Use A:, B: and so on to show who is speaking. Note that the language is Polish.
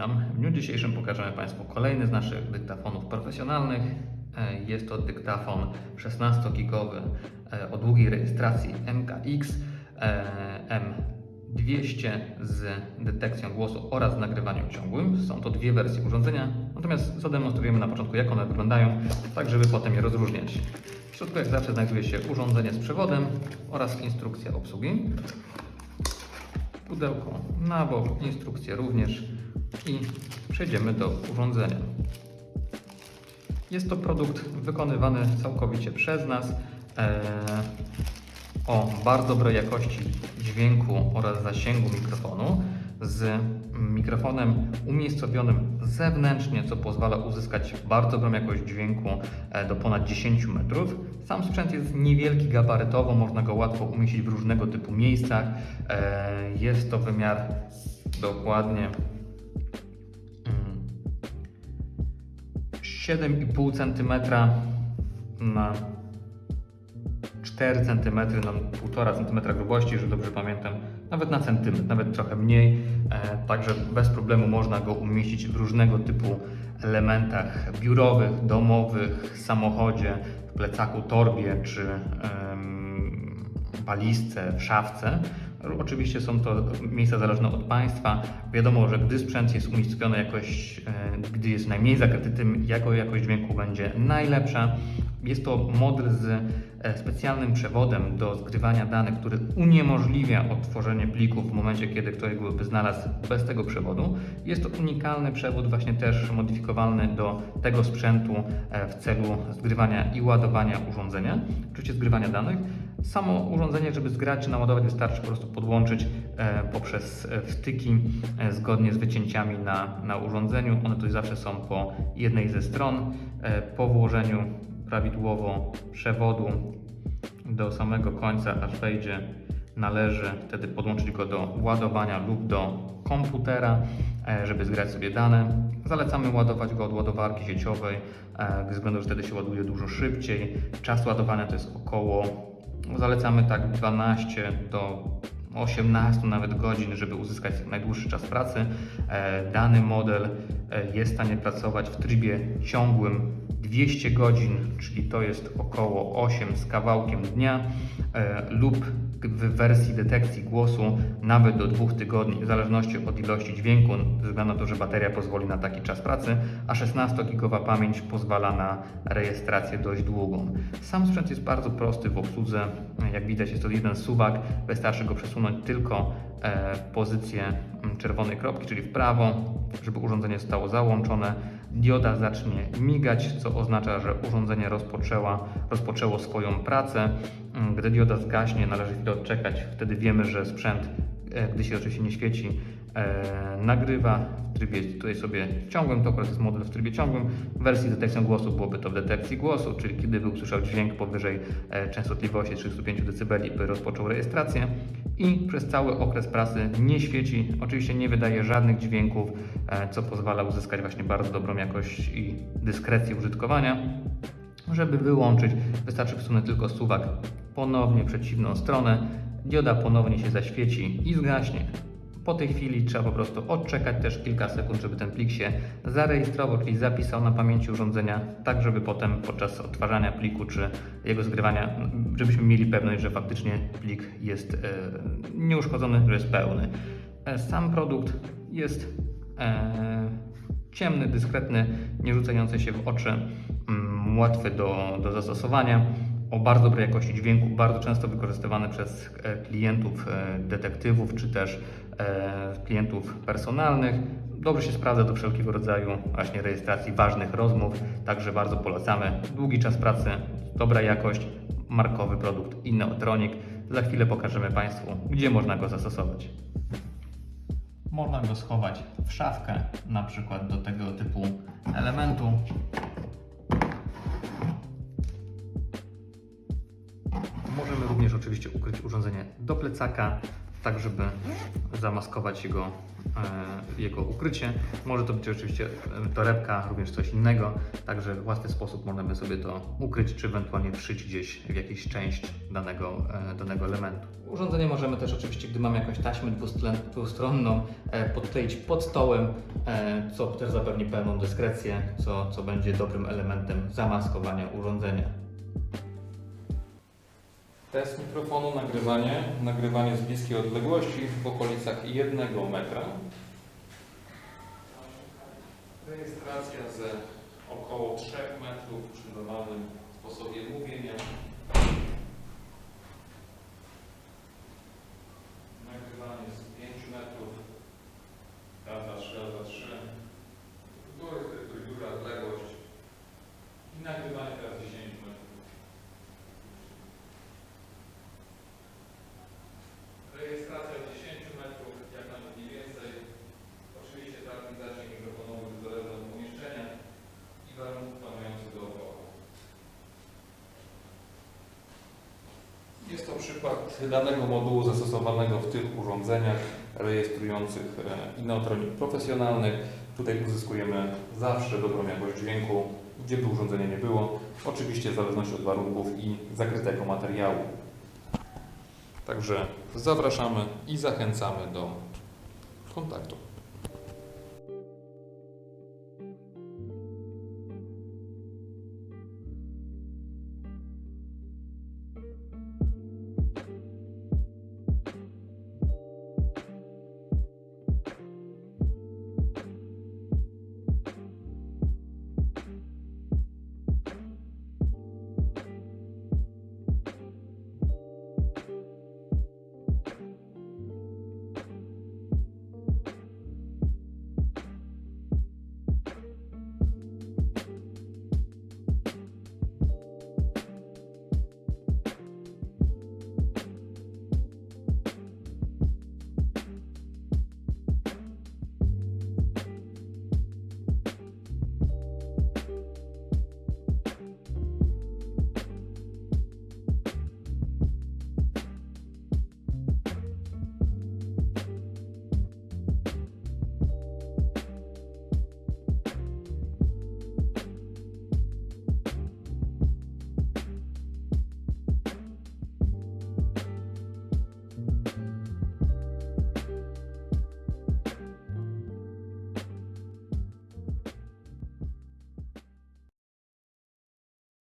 A: Witam. W dniu dzisiejszym pokażemy Państwu kolejny z naszych dyktafonów profesjonalnych. E, Jest to dyktafon 16-gigowy e, o długiej rejestracji MKX e, M200 z detekcją głosu oraz nagrywaniem ciągłym. Są to dwie wersje urządzenia, natomiast zademonstrujemy na początku jak one wyglądają, tak żeby potem je rozróżniać. W środku jak zawsze znajduje się urządzenie z przewodem oraz instrukcja obsługi pudełko na bok, instrukcje również i przejdziemy do urządzenia. Jest to produkt wykonywany całkowicie przez nas e, o bardzo dobrej jakości dźwięku oraz zasięgu mikrofonu z mikrofonem umiejscowionym zewnętrznie, co pozwala uzyskać bardzo dobrą jakość dźwięku e, do ponad 10 metrów. Sam sprzęt jest niewielki gabarytowo, można go łatwo umieścić w różnego typu miejscach. E, Jest to wymiar dokładnie 7,5 cm na 4 cm na 1,5 cm grubości, jeżeli dobrze pamiętam, nawet na centymetr, nawet trochę mniej. E, także bez problemu można go umieścić w różnego typu elementach biurowych, domowych, samochodzie, w plecaku, torbie czy em, walizce, w szafce. Oczywiście są to miejsca zależne od państwa. Wiadomo, że gdy sprzęt jest umiejscowiony jakoś, e, gdy jest najmniej zakryty, tym jego jakość dźwięku będzie najlepsza. Jest to model z e, specjalnym przewodem do zgrywania danych, który uniemożliwia odtworzenie plików w momencie, kiedy ktoś byłby znalazł bez tego przewodu. Jest to unikalny przewód, właśnie też modyfikowalny do tego sprzętu e, w celu zgrywania i ładowania urządzenia, oczywiście zgrywania danych. Samo urządzenie, żeby zgrać czy naładować, wystarczy po prostu podłączyć e, poprzez e, wtyki e, zgodnie z wycięciami na, na urządzeniu. One tutaj zawsze są po jednej ze stron. Po włożeniu prawidłowo przewodu do samego końca, aż wejdzie, należy wtedy podłączyć go do ładowania lub do komputera, żeby zgrać sobie dane. Zalecamy ładować go od ładowarki sieciowej, ze względu, że wtedy się ładuje dużo szybciej. Czas ładowania to jest około, zalecamy tak 12 do 18 nawet godzin, żeby uzyskać najdłuższy czas pracy. E, Dany model e, jest w stanie pracować w trybie ciągłym 200 godzin, czyli to jest około 8 z kawałkiem dnia, e, lub w wersji detekcji głosu nawet do 2 tygodni, w zależności od ilości dźwięku, ze względu na to, że bateria pozwoli na taki czas pracy, a 16-gigowa pamięć pozwala na rejestrację dość długą. Sam sprzęt jest bardzo prosty w obsłudze, jak widać jest to jeden suwak, wystarczy go przesunąć tylko e, w pozycję mm, czerwonej kropki, czyli w prawo, żeby urządzenie zostało załączone. Dioda zacznie migać, co oznacza, że urządzenie rozpoczęła, rozpoczęło swoją pracę. Mm, Gdy dioda zgaśnie, należy chwilę odczekać, wtedy wiemy, że sprzęt, e, gdy się oczywiście nie świeci, e, nagrywa w trybie tutaj sobie ciągłym, to akurat jest model w trybie ciągłym. W wersji z detekcją głosu byłoby to w detekcji głosu, czyli kiedy by usłyszał dźwięk powyżej e, częstotliwości 35 dB, by rozpoczął rejestrację i przez cały okres pracy nie świeci, oczywiście nie wydaje żadnych dźwięków, co pozwala uzyskać właśnie bardzo dobrą jakość i dyskrecję użytkowania. Żeby wyłączyć, wystarczy wsunąć tylko suwak ponownie w przeciwną stronę, dioda ponownie się zaświeci i zgaśnie. Po tej chwili trzeba po prostu odczekać też kilka sekund, żeby ten plik się zarejestrował, czyli zapisał na pamięci urządzenia, tak żeby potem podczas odtwarzania pliku czy jego zgrywania, żebyśmy mieli pewność, że faktycznie plik jest e, nieuszkodzony, że jest pełny. E, Sam produkt jest e, ciemny, dyskretny, nie rzucający się w oczy, łatwy do, do zastosowania, o bardzo dobrej jakości dźwięku, bardzo często wykorzystywany przez e, klientów, e, detektywów czy też e, klientów personalnych. Dobrze się sprawdza do wszelkiego rodzaju właśnie rejestracji ważnych rozmów, także bardzo polecamy. Długi czas pracy, dobra jakość, markowy produkt Inneotronic. Za chwilę pokażemy Państwu, gdzie można go zastosować. Można go schować w szafkę, na przykład do tego typu elementu. Oczywiście ukryć urządzenie do plecaka
B: tak żeby zamaskować jego, e, jego ukrycie. Może to być oczywiście e, torebka, również coś innego, także w łatwy sposób możemy sobie to ukryć, czy ewentualnie wszyć gdzieś w jakąś część danego, e, danego elementu. Urządzenie możemy też oczywiście, gdy mamy jakąś taśmę dwustronną, e, podkleić pod stołem, co też zapewni pełną dyskrecję, co, co będzie dobrym elementem zamaskowania urządzenia.
A: Test mikrofonu, nagrywanie. Nagrywanie z bliskiej odległości w okolicach 1 metra. Rejestracja z około 3 metrów przy normalnym sposobie mówienia. Nagrywanie z 5 metrów. Raz, dwa, trzy, raz, dwa, trzy. Tu jest tu jest duża odległość. I nagrywanie teraz 10 metrów. Rejestracja 10 metrów, jak nawet mniej więcej. Oczywiście taki zasięg mikrofonowy zależy od pomieszczenia i warunków panujących dookoła. Jest to przykład danego modułu zastosowanego w tych urządzeniach rejestrujących e, inotronik profesjonalnych. Tutaj uzyskujemy zawsze dobrą jakość dźwięku, gdzie by urządzenie nie było. Oczywiście w zależności od warunków i zakrytego materiału. Także zapraszamy i zachęcamy do kontaktu.